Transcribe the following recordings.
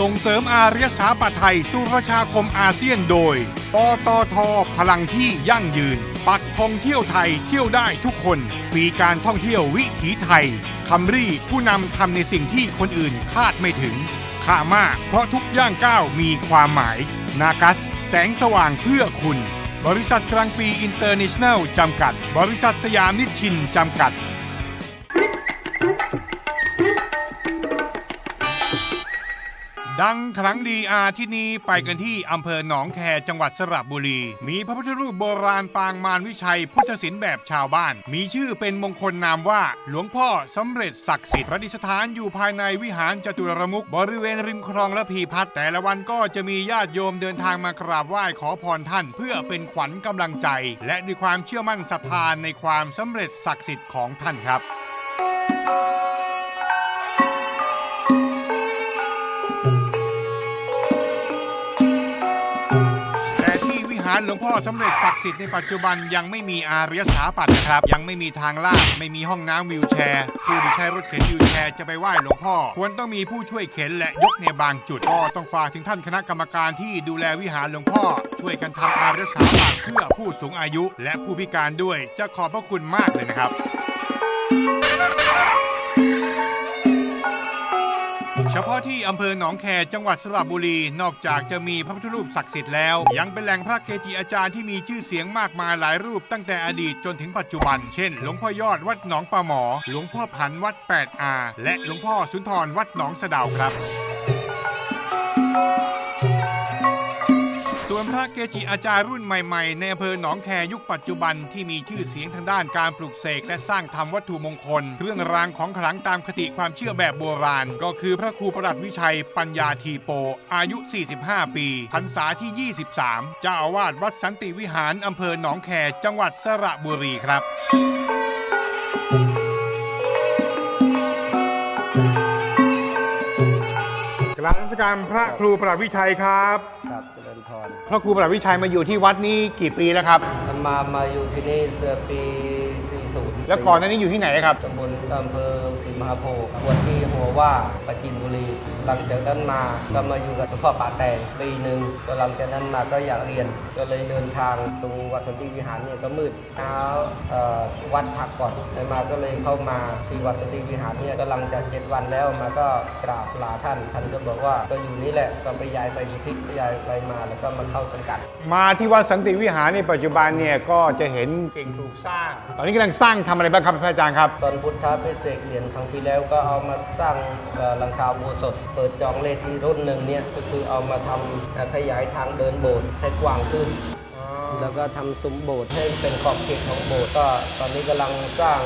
ส่งเสริมอารยสถาปัตย์ไทยสู่ประชาคมอาเซียนโดยปตทพลังที่ยั่งยืน ปักธงเที่ยวไทยเที่ยวได้ทุกคน ปีการท่องเที่ยววิถีไทยคัมรี่ผู้นำทำในสิ่งที่คนอื่นคาดไม่ถึงค่ามากเพราะทุกย่างก้าวมีความหมาย นากัส แสงสว่างเพื่อคุณ บริษัทกลางปีอินเตอร์เนชั่นแนลจำกัด บริษัทสยามนิชชินจำกัด ดังครั้งดีอาที่นี้ไปกันที่อำเภอหนองแคจังหวัดสระบุรี มีพระพุทธรูปโบราณปางมารวิชัยพุทธศิลป์แบบชาวบ้าน มีชื่อเป็นมงคลนามว่า หลวงพ่อสำเร็จศักดิ์สิทธิ์ประดิษฐานอยู่ภายในวิหารจตุรมุขบริเวณริมคลองและพีพัฒแต่ละวันก็จะมีญาติโยมเดินทางมากราบไหว้ขอพรท่าน เพื่อเป็นขวัญกำลังใจ และด้วยความเชื่อมั่นศรัทธาในความสำเร็จศักดิ์สิทธิ์ของท่านครับารหลวงพ่อสำเร็จศักดิ์สิทธิ์ในปัจจุบันยังไม่มีอารยสถาปัตย์นะครับ ยังไม่มีทางลาดไม่มีห้องน้ำวิวแชร์ ผู้ที่ใช้รถเข็นวิวแชร์จะไปไหว้หลวงพ่อ ควรต้องมีผู้ช่วยเข็นและยกในบางจุดก็ต้องฝากถึงท่านคณะกรรมการที่ดูแลวิหารหลวงพ่อ ช่วยกันทำอารยสถาปัตย์เพื่อผู้สูงอายุ และผู้พิการด้วยจะขอบพระคุณมากเลยนะครับ เฉพาะที่อำเภอหนองแคจังหวัดสระบุรี นอกจากจะมีพระพุทธรูปศักดิ์สิทธิ์แล้ว ยังเป็นแหล่งพระเกจิอาจารย์ที่มีชื่อเสียงมากมายหลายรูปตั้งแต่อดีตจนถึงปัจจุบัน เช่น หลวงพ่อยอดวัดหนองปลาหมอ หลวงพ่อผันวัดแปดอาและหลวงพ่อสุนทรวัดหนองสะดาวครับ เกจิอาจารย์รุ่นใหม่ๆ ในอำเภอหนองแคยุคปัจจุบันที่มีชื่อเสียงทางด้านการปลุกเสกและสร้างทำวัตถุมงคล เครื่องรางของขลังตามคติความเชื่อแบบโบราณ ก็คือพระครูประหลัดวิชัย ปัญญาทีโป อายุ 45 ปีพรรษาที่ 23 เจ้าอาวาสวัดสันติวิหารอำเภอหนองแคจังหวัดสระบุรีครับ กราบนมัสการพระครูประหลัดวิชัยครับ ครับเจริญพรพระครูประหลัดวิชัยมาอยู่ที่วัดนี้กี่ปีแล้วครับ มา มาอยู่ที่นี่เมื่อปี40 แล้วก่อนหน้านี้อยู่ที่ไหนครับตำบลอำเภอศรีมหาโพธิ์บวชที่หัวว่าปราจีนบุรี หลังจากนั้นมาก็มาอยู่กับหลวงพ่อป่าแตงปีหนึ่งก็หลังจากนั้นมาก็อยากเรียน ก็เลยเดินทางตรงวัดสันติวิหารเนี่ยก็มืดเช้าเอ่อวัดพักก่อนแล้วมาก็เลยเข้ามาที่วัดสันติวิหารเนี่ยก็หลังจากเจ็ดวันแล้วมาก็กราบลาท่านท่านก็บอกว่าก็อยู่นี่แหละก็ไปย้ายไปสุทธิไปย้ายไปมาแล้วก็มาเข้าสังกัด มาที่วัดสันติวิหารในปัจจุบันเนี่ยก็จะเห็นสิ่งปลูกสร้างตอนนี้กำลังสร้างทำอะไรบ้างครับพระอาจารย์ครับ ตอนพุทธาพิเศษกเหรียญครั้งที่แล้วก็เอามาสร้างเอ่อหลังคาโบสถ์เปิดจองเลขที่รุ่นหนึ่งเนี่ยก็คือเอามาทำเอ่อขยายทางเดินโบสถ์ให้กว้างขึ้น แล้วก็ทำซุ้มโบสถ์ให้เป็นขอบเขตของโบสถ์ก็ตอนนี้กำลังสร้าง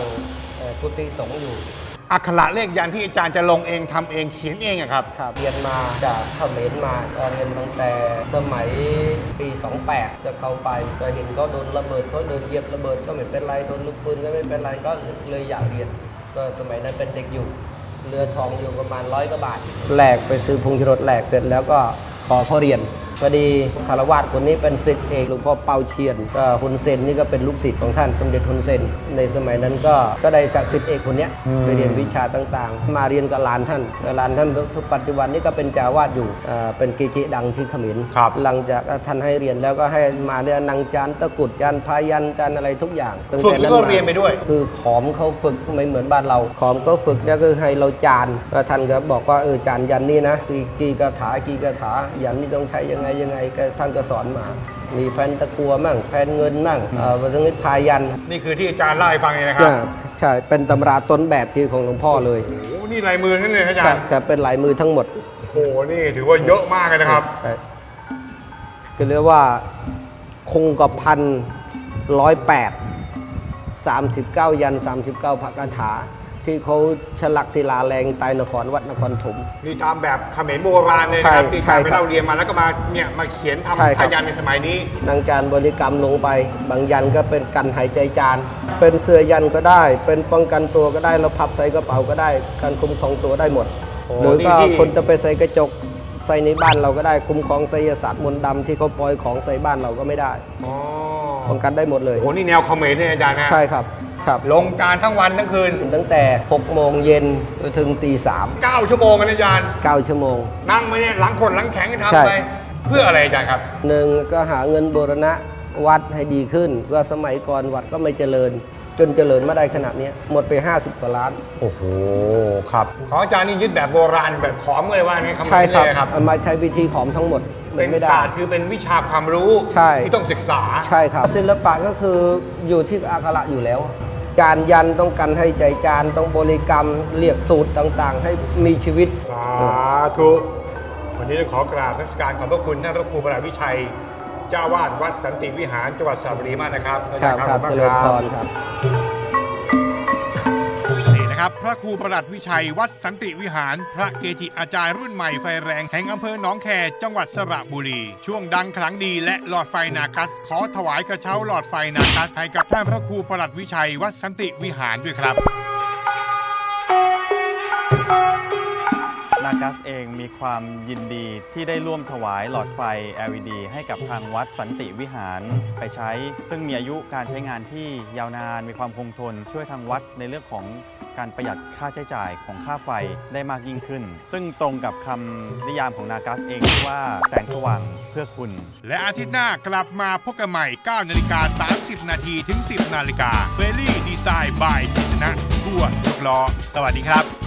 เอ่อกุฏิสงฆ์อยู่ อักขระเลขยันที่อาจารย์จะลงเองทำเองเขียนเองอะครับ ครับเรียนมาจากเขมรมาก็เรียนตั้งแต่สมัยปี 28 จะเข้าไปก็เห็นเขาโดนระเบิดเขาเดินเหยียบระเบิดก็ไม่เป็นไรโดนลูกปืนก็ไม่เป็นไรก็เลยอยากเรียน ก็สมัยนั้นเป็นเด็กอยู่ เรือทองอยู่ประมาณร้อยกว่าบาทแหลกไปซื้อพุงชรดแหลกเสร็จแล้วก็ขอพ่อเรียน พอดีคารวาสคนนี้เป็นศิษย์เอกหลวงพ่อเปาเชียนก็ฮุนเซนนี่ก็เป็นลูกศิษย์ของท่านสมเด็จฮุนเซนในสมัยนั้นก็ก็ได้จากศิษย์เอกคนเนี้ยอืมไปเรียนวิชาต่างๆ มาเรียนกับหลานท่านแล้วหลานท่านทุกปัจจุบันนี้ก็เป็นจาวาดอยู่อ่าเป็นเกจิดังที่เขมรครับหลังจากท่านให้เรียนแล้วก็ให้มาเรียนนางจานตะกรุดจานพายันจานอะไรทุกอย่างตั้งฝึกแต่แล้วนั้นก็มาเรียนไปด้วย คือขอมเขาฝึกไม่เหมือนบ้านเรา ขอมก็ฝึกเนี่ยคือให้เราจานแล้วท่านก็บอกว่าเออจานยันนี่นะกี่กี่คาถากี่คาถายันนี่ต้องใช้ยังไงยังไงก็ท่านก็สอนมา มีแผ่นตะกัวมั่งแผ่นเงินมั่งเอ่อวันนี้พายันนี่คือที่อาจารย์เล่าให้ฟังเลยนะครับอ่าใช่เป็นตำราต้นแบบที่ของหลวงพ่อเลยโอ้โหนี่ลายมือนั่นเลยอาจารครับย์ครับเป็นลายมือทั้งหมดโอ้โหนี่ถือว่าเยอะมากเลยนะครับ ใช่ก็เรียกว่าคงกับพันร้อยแปดสามสิบเก้ายันสามสิบเก้าพระคาถา ที่เขาฉลักศิลาแรงใต้นครวัดนครถมนี่ตามแบบเขมรโบราณเลยนะครับใช่ที่ใช่อาจารย์ไปครับเล่าเรียนมาแล้วก็มาเนี่ยมาเขียนใช่ทำครัพบยันในสมัยนี้ นางจานบริกรรมลงไป บางยันก็เป็นกันหายใจจาน เป็นเสื้อยันก็ได้ เป็นป้องกันตัวก็ได้แล้วพับใส่กระเป๋าก็ได้ การคุ้มครองตัวได้หมด โอ้หรือก็นี่ที่ คนจะไปใส่กระจกใส่ในบ้านเราก็ได้คุ้มครองไสยศาสตร์มนต์ดำที่เขาปล่อยของใส่บ้านเราก็ไม่ได้ อ๋อป้องกันได้หมดเลย โอ้โหนี่แนวเขมรเนี่ยอาจารย์นะใช่ครับ ครับ ลงการทั้งวันทั้งคืน ตั้งแต่ 6 โมงเย็นจนถึงตีสาม9 ชั่วโมงกันอาจารย์เก้าชั่วโมง นั่งไม่ได้หลังคนหลังแข็งทำใช่ไปเพื่ออะไรอาจารย์ครับหนึ่งก็หาเงินบูรณะวัดให้ดีขึ้นว่าสมัยก่อนวัดก็ไม่เจริญ จนเจริญมาได้ขนาดเนี้ยหมดไป 50 กว่าล้าน โอ้โหครับ ของอาจารย์นี่ยึดแบบโบราณแบบขอมเลยว่านี่คำใช่นี้ครับเลยครับ เอามาใช้วิธีขอมทั้งหมดมัเป็นนไม่ได้ ศาสตร์คือเป็นวิชาความรู้ใช่ ที่ต้องศึกษา ใช่ครับศิลปะก็คืออยู่ที่อักขระอยู่แล้ว จานยันต้องกันให้ใจจานต้องบริกรรมเรียกสูตรต่างๆ ให้มีชีวิต สาธุ วันนี้ต้องขอกราบนักการขอบพระคุณท่านพระครูประหลัดวิชัย เจ้าวาดวัดสันติวิหารจังหวัดสระบุรีมากนะครับครับครับขอเจณริญมากพครบครับ นะครับ พระครูประหลัดวิชัยวัดสันติวิหาร พระเกจิอาจารย์รุ่นใหม่ไฟแรงแห่งอำเภอหนองแคจังหวัดสระบุรี ช่วงดังครั้งดีและหลอดไฟนาคัส ขอถวายกระเช้าหลอดไฟนาคัสให้กับท่านพระครูประหลัดวิชัยวัดสันติวิหารด้วยครับ นากัสเองมีความยินดีที่ได้ร่วมถวายหลอดไฟ LED ให้กับทางวัดสันติวิหารไปใช้ ซึ่งมีอายุการใช้งานที่ยาวนานมีความคงทน ช่วยทางวัดในเรื่องของ การประหยัดค่าใช้จ่ายของค่าไฟได้มากยิ่งขึ้น ซึ่งตรงกับคำนิยามของนากัสเองที่ว่าแสงสว่างเพื่อคุณ และอาทิตย์หน้ากลับมาพบกันใหม่ 9 นาฬิกา 30 นาทีถึง 10 นาฬิกาเฟรลี่ดีไซน์บายพิชณะทั่วยกล้อ สวัสดีครับ